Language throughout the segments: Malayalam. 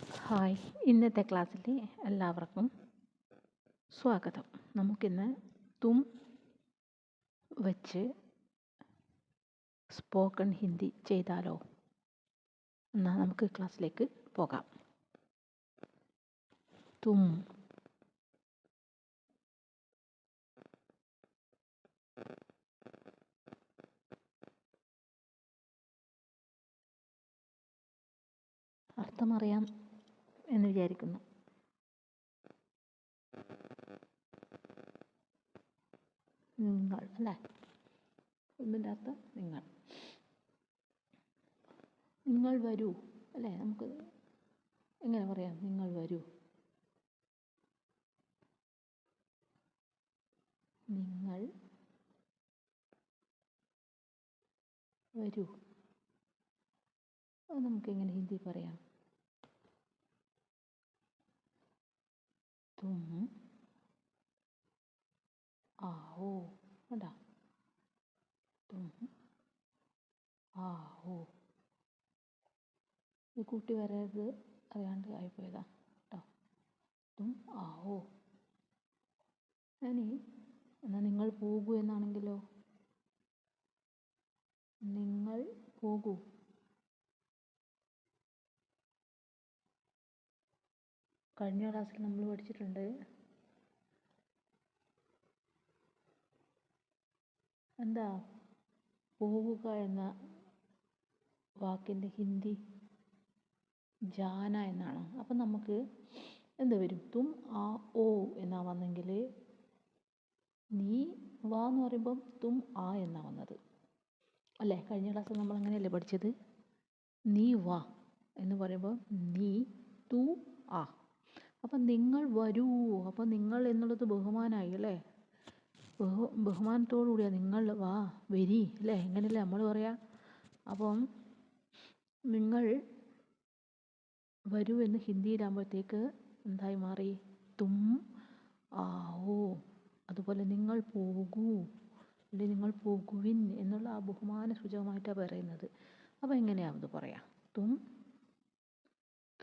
ഹായ്. ഇന്നത്തെ ക്ലാസ്സിലെ എല്ലാവർക്കും സ്വാഗതം. നമുക്കിന്ന് തും വച്ച് സ്പോക്കൺ ഹിന്ദി ചെയ്താലോ? എന്നാൽ നമുക്ക് ക്ലാസ്സിലേക്ക് പോകാം. തും അർത്ഥമറിയാം. എന്ന് വിചാരിക്കുന്നു. നിങ്ങൾ അല്ലേ? ഒന്നിന്റെ അർത്ഥം നിങ്ങൾ. നിങ്ങൾ വരൂ അല്ലേ? നമുക്ക് എങ്ങനെ പറയാം? നിങ്ങൾ വരൂ. നിങ്ങൾ വരൂ. അത് നമുക്ക് എങ്ങനെ ഹിന്ദി പറയാം? തും ആവോ അതാ തും ആവോ ഈ കുട്ടി വരരുത് അറിയാണ്ട് ആയിപ്പോയതാ കേട്ടോ. തും ആവോ ഇനി എന്നാൽ നിങ്ങൾ പോകൂ എന്നാണെങ്കിലോ? നിങ്ങൾ പോകൂ. കഴിഞ്ഞ ക്ലാസ്സിൽ നമ്മൾ പഠിച്ചിട്ടുണ്ട്. എന്താ? പോവുക എന്ന വാക്കിന്റെ ഹിന്ദി ജാന എന്നാണ്. അപ്പം നമുക്ക് എന്ത് വരും? തും ആ ഓ എന്നാ വന്നെങ്കിൽ നീ വാ എന്ന് പറയുമ്പം തും ആ എന്നാ വന്നത്. അല്ലേ? കഴിഞ്ഞ ക്ലാസ്സിൽ നമ്മൾ അങ്ങനെയല്ലേ പഠിച്ചത്? നീ വാ എന്ന് പറയുമ്പോൾ നീ തു ആ. അപ്പം നിങ്ങൾ വരൂ. അപ്പം നിങ്ങൾ എന്നുള്ളത് ബഹുമാനമായി അല്ലേ? ബഹു ബഹുമാനത്തോടു കൂടിയാ നിങ്ങൾ വാ വരി അല്ലേ? എങ്ങനെയല്ലേ നമ്മൾ പറയാ? അപ്പം നിങ്ങൾ വരൂ എന്ന് ഹിന്ദിയിലാകുമ്പോഴത്തേക്ക് എന്തായി മാറി? തും ആവോ അതുപോലെ നിങ്ങൾ പോകൂ. അല്ലെങ്കിൽ നിങ്ങൾ പോകുവിൻ എന്നുള്ള ആ ബഹുമാന സൂചകമായിട്ടാണ് പറയുന്നത്. അപ്പോൾ എങ്ങനെയാണ് അത് പറയാം? തും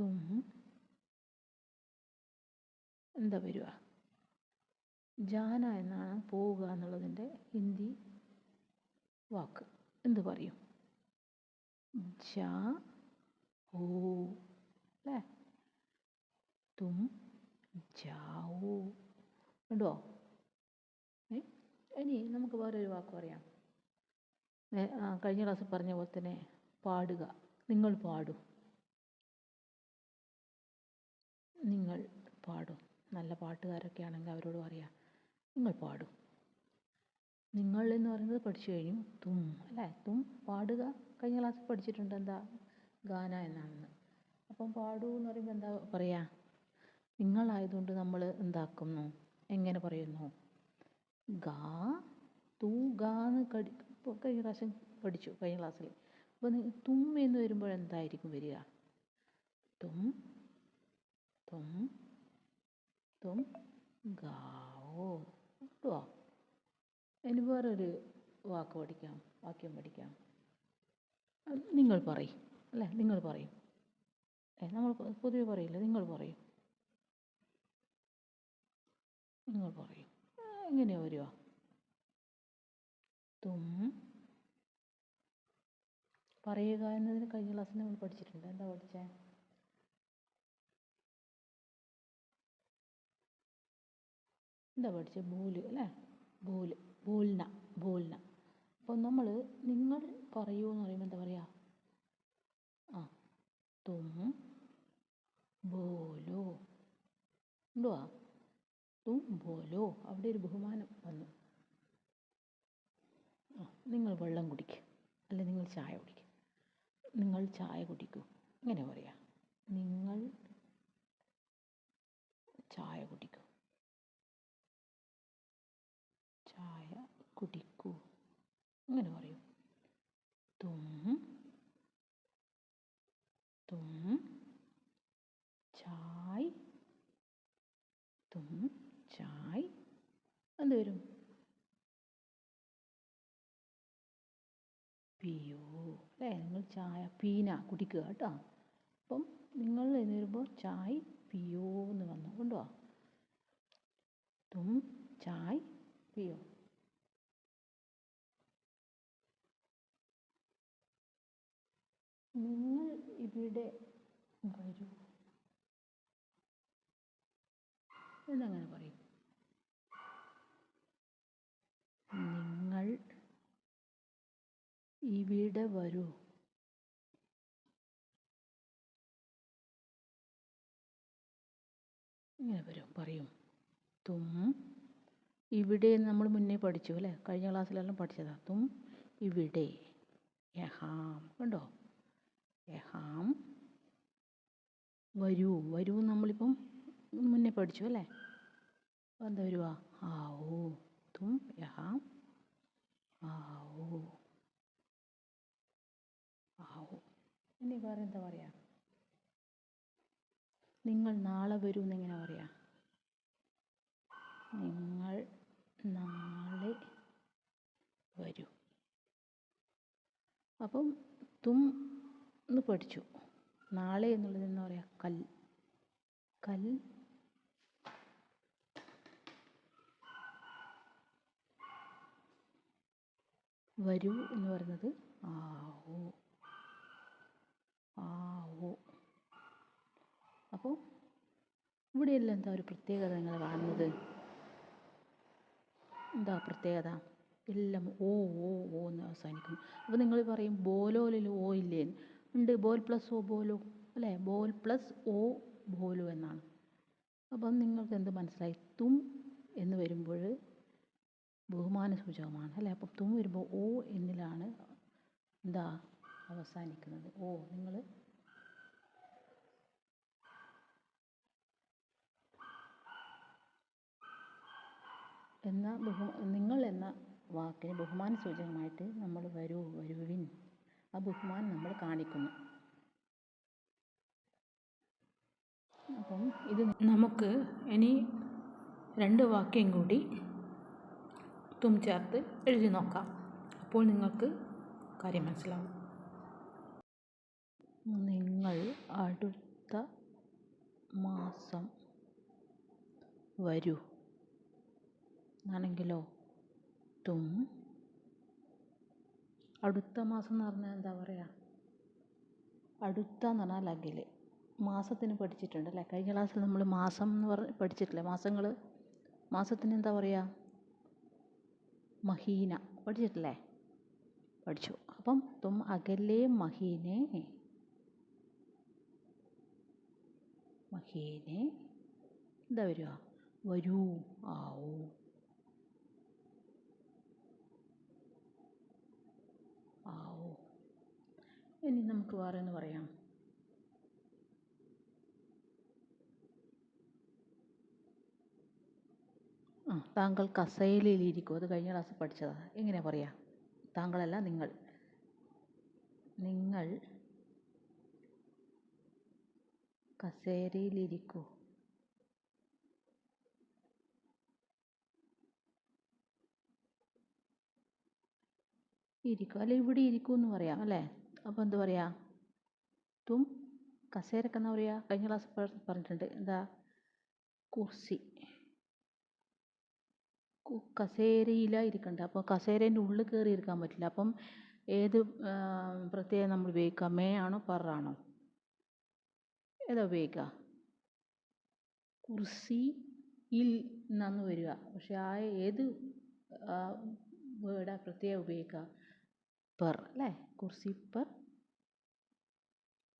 തും എന്താ വരിക? ജാന എന്നാണ് പോവുക എന്നുള്ളതിന്റെ ഹിന്ദി വാക്ക്. എന്ത് പറയും? ജാ ഓ അല്ലേ? തും ജാവോ. ഉണ്ടോ ഇനി നമുക്ക് വേറൊരു വാക്ക് പറയാം. കഴിഞ്ഞ ക്ലാസ്സിൽ പറഞ്ഞ പോലെ തന്നെ പാടുക. നിങ്ങൾ പാടും. നിങ്ങൾ പാടും. നല്ല പാട്ടുകാരൊക്കെ ആണെങ്കിൽ അവരോട് പറയാ നിങ്ങൾ പാടും. നിങ്ങൾ എന്ന് പറയുന്നത് പഠിച്ചു കഴിഞ്ഞു. തും അല്ലേ? തും പാടുക. കഴിഞ്ഞ ക്ലാസ്സിൽ പഠിച്ചിട്ടുണ്ട് എന്താ? ഗാന എന്നാണെന്ന്. അപ്പം പാടൂ എന്ന് പറയുമ്പോൾ എന്താ പറയുക നിങ്ങളായതുകൊണ്ട് നമ്മൾ എന്താക്കുന്നു? എങ്ങനെ പറയുന്നു? ഗാ തൂ ഗാ എന്ന് കടി കഴിഞ്ഞ പ്രാവശ്യം പഠിച്ചു കഴിഞ്ഞ ക്ലാസ്സിൽ. അപ്പോൾ തും എന്ന് വരുമ്പോൾ എന്തായിരിക്കും വരിക? തും തും തും ഗാവോ. കേട്ടോ ഇനി വേറൊരു വാക്ക് പഠിക്കാം വാക്യം പഠിക്കാം. നിങ്ങൾ പറയും അല്ലേ? നിങ്ങൾ പറയും. നമ്മൾ പൊതുവെ പറയില്ല? നിങ്ങൾ പറയും. നിങ്ങൾ പറയും. എങ്ങനെയാ വരുവാ? തും പറയുക എന്നതിന് കഴിഞ്ഞ ക്ലാസ്സിൽ നമ്മൾ പഠിച്ചിട്ടുണ്ട്. എന്താ പഠിച്ചേ? എന്താ പഠിച്ചത് ബോൽ അല്ലേ? ബോൽ ബോൽന ബോൽന. അപ്പോൾ നമ്മൾ നിങ്ങൾ പറയൂ എന്ന് പറയുമ്പോൾ എന്താ പറയുക ആ തും ബോലോ. എന്തുവാ? തും ബോലോ. അവിടെ ഒരു ബഹുമാനം വന്നു. ആ നിങ്ങൾ വെള്ളം കുടിക്കുക അല്ലെ നിങ്ങൾ ചായ കുടിക്കുക നിങ്ങൾ ചായ കുടിക്കൂ. ഇങ്ങനെ പറയാം നിങ്ങൾ ചായ കുടിക്കൂ ചായ കുടിക്കൂ അങ്ങനെ പറയൂ തും തും ചായ് തും ചായ് എന്ത് വരും. പിയോ അല്ലേ? നിങ്ങൾ ചായ പീന കുടിക്കുക കേട്ടോ. അപ്പം നിങ്ങൾ എന്ന് വരുമ്പോൾ ചായ് പിയോ എന്ന് വന്നു. കൊണ്ടുവാ തും ചായ് പിയോ. നിങ്ങൾ ഇവിടെ വരൂ. എന്നങ്ങനെ പറയും. നിങ്ങൾ ഇവിടെ വരൂ. ഇങ്ങനെ വരും പറയും. തും ഇവിടെ നമ്മൾ മുന്നേ പഠിച്ചു അല്ലേ? കഴിഞ്ഞ ക്ലാസ്സിലെല്ലാം പഠിച്ചതാ. തും ഇവിടെ. യഹാം കണ്ടോ? യഹാം വരൂ വരൂ നമ്മളിപ്പം മുന്നേ പഠിച്ചു അല്ലേ? അപ്പോൾ എന്താ വരുക ആവൂ തും യഹാം. ആവോ ഇനി വേറെ എന്താ പറയുക നിങ്ങൾ നാളെ വരൂ എന്നെങ്ങനെ പറയാ. നിങ്ങൾ നാളെ വരൂ. അപ്പം തും എന്ന് പഠിച്ചു. നാളെ എന്നുള്ളത് എന്താ പറയുക കൽ. കൽ വരൂ എന്ന് പറയുന്നത് ആവൂ ആവൂ അപ്പോൾ ഇവിടെയെല്ലാം എന്താ ഒരു പ്രത്യേകത നിങ്ങൾ കാണുന്നത്? എന്താ പ്രത്യേകത? എല്ലാം ഓ ഓ ഓ എന്ന് അവസാനിക്കും അപ്പോൾ നിങ്ങൾ പറയും ബോലോലിൽ ഓ ഇല്ലേ? ഉണ്ട്. ബോൽ പ്ലസ് ഓ ബോലോ? അല്ലേ? ബോൽ പ്ലസ് ഓ ബോലോ എന്നാണ്. അപ്പം നിങ്ങൾക്ക് എന്ത് മനസ്സിലായി? തും എന്ന് വരുമ്പോൾ ബഹുമാന സൂചകമാണ്. അല്ലേ? അപ്പം തും വരുമ്പോൾ ഓ എന്നിലാണ് എന്താ അവസാനിക്കുന്നത്. ഓ നിങ്ങൾ എന്ന ബഹു നിങ്ങൾ എന്ന വാക്കിന് ബഹുമാന സൂചകമായിട്ട് നമ്മൾ വരൂ വരുവിൻ. ആ ബഹുമാനം നമ്മൾ കാണിക്കുന്നു. അപ്പം ഇത് നമുക്ക് ഇനി രണ്ട് വാക്യം കൂടി തും ചേർത്ത് എഴുതി നോക്കാം. അപ്പോൾ നിങ്ങൾക്ക് കാര്യം മനസ്സിലാവും. നിങ്ങൾ അടുത്ത മാസം വരൂ. ആണെങ്കിലോ? തും. അടുത്ത മാസം എന്ന് പറഞ്ഞാൽ എന്താ പറയുക അടുത്ത എന്ന് പറഞ്ഞാൽ അകൽ മാസത്തിന് പഠിച്ചിട്ടുണ്ട് അല്ലേ? കഴിഞ്ഞ ക്ലാസ്സിൽ നമ്മൾ മാസം എന്ന് പറഞ്ഞ് പഠിച്ചിട്ടില്ലേ? മാസങ്ങൾ മാസത്തിന് എന്താ പറയുക മഹീന. പഠിച്ചിട്ടില്ലേ? പഠിച്ചു. അപ്പം തും അകലെ മഹീനെ. മഹീനെ. എന്താ വരിക? വരൂ. ആവൂ. ആവൂ. ഇനി നമുക്ക് വേറെ എന്ന് പറയാം. ആ താങ്കൾ കസേരയിലിരിക്കൂ. അത് കഴിഞ്ഞ ക്ലാസ്സിൽ പഠിച്ചതാണ് എങ്ങനെ പറയാ? താങ്കളല്ല നിങ്ങൾ. നിങ്ങൾ കസേരയിലിരിക്കൂ. ഇരിക്കും. അല്ലെ ഇവിടെ ഇരിക്കൂ എന്ന് പറയാം അല്ലേ? അപ്പോൾ എന്ത് പറയാ? തും കസേരക്കെന്നാ പറയുക പറയാ? കഴിഞ്ഞ ക്ലാസ് പറഞ്ഞിട്ടുണ്ട് എന്താ? കുർസി. കസേരയില ഇരിക്കണ്ട അപ്പോൾ കസേരേന്റെ ഉള്ളിൽ കയറി ഇരിക്കാൻ പറ്റില്ല. അപ്പം ഏത് പ്രത്യയം നമ്മൾ ഉപയോഗിക്കുക മേ ആണോ പറാണോ ഏതാ ഉപയോഗിക്കുക കുർസി ഇൽ എന്നാന്ന് വരിക. പക്ഷെ ആ ഏത് വേർഡാ പ്രത്യയം ഉപയോഗിക്കുക പെർ അല്ലേ? കുർസി പെർ.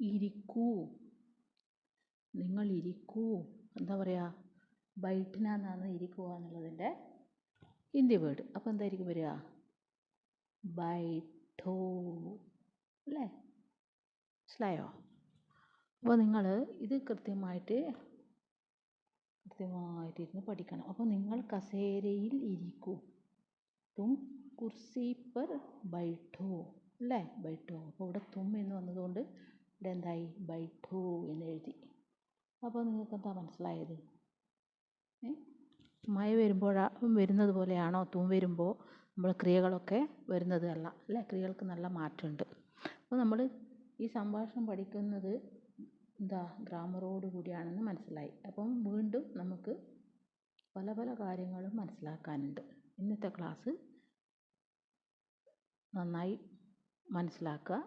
ഇരിക്കൂ. നിങ്ങൾ ഇരിക്കൂ എന്താ പറയുക ബൈഠിനാന്നാണ് ഇരിക്കുക എന്നുള്ളതിന്റെ ഹിന്ദി വേർഡ് അപ്പോൾ എന്തായിരിക്കും വരിക? ബൈഠോ അല്ലേ? മനസ്സിലായോ? അപ്പോൾ നിങ്ങൾ ഇത് കൃത്യമായിട്ട് കൃത്യമായിട്ട് ഇരുന്ന് പഠിക്കണം. അപ്പോൾ നിങ്ങൾ കസേരയിൽ ഇരിക്കൂ. തും കുർസി പർ ബൈഠോ അല്ലേ? ബൈഠോ അപ്പോൾ ഇവിടെ തും എന്ന് വന്നതുകൊണ്ട് ഇവിടെ എന്തായി? ബൈഠോ എന്ന് എഴുതി. അപ്പോൾ നിങ്ങൾക്ക് എന്താ മനസ്സിലായത് മഴ വരുമ്പോഴാ വരുന്നത് പോലെയാണോ തൂൺ വരുമ്പോൾ നമ്മൾ ക്രിയകളൊക്കെ വരുന്നത് അല്ല അല്ലേ? ക്രിയകൾക്ക് നല്ല മാറ്റമുണ്ട്. അപ്പോൾ നമ്മൾ ഈ സംഭാഷണം പഠിക്കുന്നത് എന്താ ഗ്രാമറോട് കൂടിയാണെന്ന് മനസ്സിലായി. അപ്പം വീണ്ടും നമുക്ക് പല പല കാര്യങ്ങളും മനസ്സിലാക്കാനുണ്ട്. ഇന്നത്തെ ക്ലാസ് നന്നായി മനസ്സിലാക്കുക.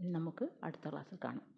നമുക്ക് അടുത്ത ക്ലാസ്സിൽ കാണാം.